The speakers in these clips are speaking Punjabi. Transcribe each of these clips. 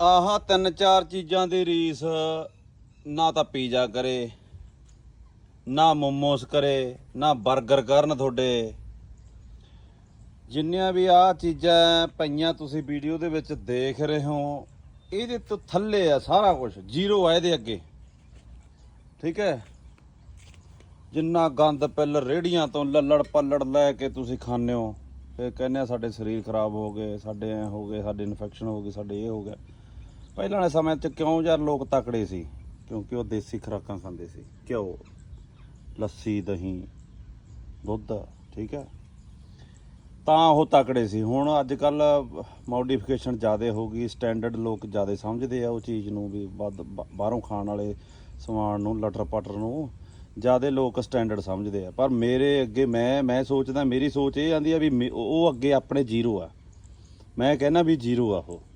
ਆਹ ਤਿੰਨ ਚਾਰ ਚੀਜ਼ਾਂ ਦੀ ਰੀਸ, ਨਾ ਤਾਂ ਪੀਜ਼ਾ ਕਰੇ, ਨਾ ਮੋਮੋਸ ਕਰੇ, ਨਾ 버ਗਰ ਕਰਨ ਤੁਹਾਡੇ। ਜਿੰਨੀਆਂ ਵੀ ਆਹ ਚੀਜ਼ਾਂ ਪਈਆਂ ਤੁਸੀਂ ਵੀਡੀਓ ਦੇ ਵਿੱਚ ਦੇਖ ਰਹੇ ਹੋ, ਇਹਦੇ ਤੋਂ ਥੱਲੇ ਆ ਸਾਰਾ ਕੁਝ ਜ਼ੀਰੋ ਆ ਇਹਦੇ ਅੱਗੇ। ਠੀਕ ਹੈ? ਜਿੰਨਾ ਗੰਦ ਪਿੱਲ ਰੇੜੀਆਂ ਤੋਂ ਲੱਲੜ ਪੱਲੜ ਲੈ ਕੇ ਤੁਸੀਂ ਖਾਂਦੇ ਹੋ, ਫਿਰ ਕਹਿੰਦੇ ਆ ਸਾਡੇ ਸਰੀਰ ਖਰਾਬ ਹੋ ਗਏ, ਸਾਡੇ ਐ ਹੋ ਗਏ, ਸਾਡੇ ਇਨਫੈਕਸ਼ਨ ਹੋ ਗਈ ਸਾਡੇ ਇਹ ਹੋ ਗਿਆ। ਪਹਿਲਾਂ ਵਾਲੇ ਸਮੇਂ 'ਚ ਕਿਉਂ ਯਾਰ ਲੋਕ ਤਕੜੇ ਸੀ? ਕਿਉਂਕਿ ਉਹ ਦੇਸੀ ਖੁਰਾਕਾਂ ਖਾਂਦੇ ਸੀ। ਘਿਓ, ਲੱਸੀ, ਦਹੀਂ, ਦੁੱਧ, ਠੀਕ ਹੈ? ਤਾਂ ਉਹ ਤਕੜੇ ਸੀ। ਹੁਣ ਅੱਜ ਕੱਲ ਮੋਡੀਫਿਕੇਸ਼ਨ ਜ਼ਿਆਦਾ ਹੋ ਗਈ। ਸਟੈਂਡਰਡ ਲੋਕ ਜ਼ਿਆਦਾ ਸਮਝਦੇ ਆ ਉਹ ਚੀਜ਼ ਨੂੰ ਵੀ। ਵੱਧ, ਬ- ਬਾਹਰੋਂ ਖਾਣ ਵਾਲੇ ਸਮਾਨ ਨੂੰ, ਲਟਰ ਪਟਰ ਨੂੰ ਜ਼ਿਆਦਾ ਲੋਕ ਸਟੈਂਡਰਡ ਸਮਝਦੇ ਆ। ਪਰ ਮੇਰੇ ਅੱਗੇ ਮੈਂ ਮੈਂ ਸੋਚਦਾ, ਮੇਰੀ ਸੋਚ ਇਹ ਆਂਦੀ ਆ ਵੀ ਮੇ- ਉਹ ਅੱਗੇ ਆਪਣੇ ਜ਼ੀਰੋ ਆ। ਮੈਂ ਕਹਿੰਦਾ ਵੀ ਜ਼ੀਰੋ ਆ ਉਹ।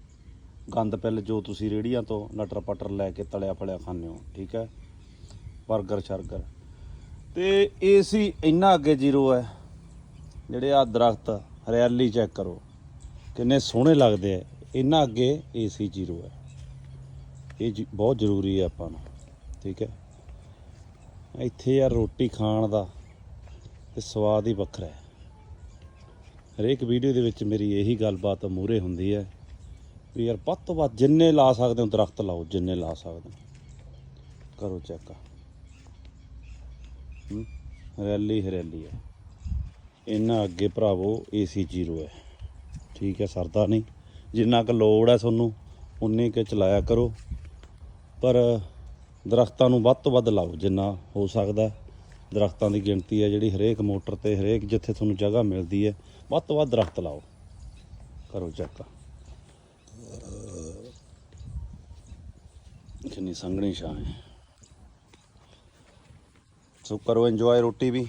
ਗੰਦ ਪਿੱਲ ਜੋ ਤੁਸੀਂ ਰੇੜੀਆਂ ਤੋਂ ਨਟਰ ਪਟਰ ਲੈ ਕੇ ਤਲਿਆ ਫਲਿਆ ਖਾਂਦੇ ਹੋ, ਠੀਕ ਹੈ? 버ਗਰ ਸ਼ਰਗਰ। ਤੇ ਏਸੀ ਇੰਨਾ ਅੱਗੇ ਜ਼ੀਰੋ ਹੈ। ਜਿਹੜੇ ਆ ਦਰਖਤ ਹਰਿਆਲੀ ਚੈੱਕ ਕਰੋ, ਕਿੰਨੇ ਸੋਹਣੇ ਲੱਗਦੇ ਆ। ਇੰਨਾ ਅੱਗੇ ਏਸੀ ਜ਼ੀਰੋ ਹੈ। ਇਹ ਜੀ- ਬਹੁਤ ਜ਼ਰੂਰੀ ਹੈ ਆਪਾਂ ਨੂੰ, ਠੀਕ ਹੈ? ਇੱਥੇ ਯਾਰ ਰੋਟੀ ਖਾਣ ਦਾ ਤੇ ਸਵਾਦ ਹੀ ਵੱਖਰਾ ਹੈ। ਹਰੇਕ ਵੀਡੀਓ ਦੇ ਵਿੱਚ ਮੇਰੀ ਇਹੀ ਗੱਲਬਾਤ ਮੂਰੇ ਹੁੰਦੀ ਹੈ। ਵੀ ਯਾਰ ਵੱਧ ਤੋਂ ਵੱਧ ਜਿੰਨੇ ਲਾ ਸਕਦੇ ਹੋ ਦਰਖਤ ਲਾਓ, ਜਿੰਨੇ ਲਾ ਸਕਦੇ ਹੋ। ਕਰੋ ਚੈੱਕ। ਹੂੰ ਹਰਿਆਲੀ ਹਰਿਆਲੀ ਹੈ। ਇਹਨਾਂ ਅੱਗੇ ਭਰਾਵੋ ਏਸੀ ਜ਼ੀਰੋ ਹੈ। ਠੀਕ ਹੈ, ਸਰਦਾ ਨਹੀਂ। ਜਿੰਨਾ ਕੁ ਲੋੜ ਹੈ ਤੁਹਾਨੂੰ, ਉਨੇ ਕੁ ਚਲਾਇਆ ਕਰੋ। ਪਰ ਦਰਖਤਾਂ ਨੂੰ ਵੱਧ ਤੋਂ ਵੱਧ ਲਾਓ, ਜਿੰਨਾ ਹੋ ਸਕਦਾ ਦਰਖਤਾਂ ਦੀ ਗਿਣਤੀ ਹੈ ਜਿਹੜੀ ਹਰੇਕ ਮੋਟਰ ਤੇ, ਹਰੇਕ ਜਿੱਥੇ ਤੁਹਾਨੂੰ ਜਗ੍ਹਾ ਮਿਲਦੀ ਹੈ, ਵੱਧ ਤੋਂ ਵੱਧ ਦਰਖਤ ਲਾਓ। ਕਰੋ ਚੈੱਕ। ਕਿੰਨੀ ਸੰਘਣੀ ਛਾਂ ਹੈ। ਸੋ ਕਰੋ ਇੰਜੋਏ ਰੋਟੀ ਵੀ।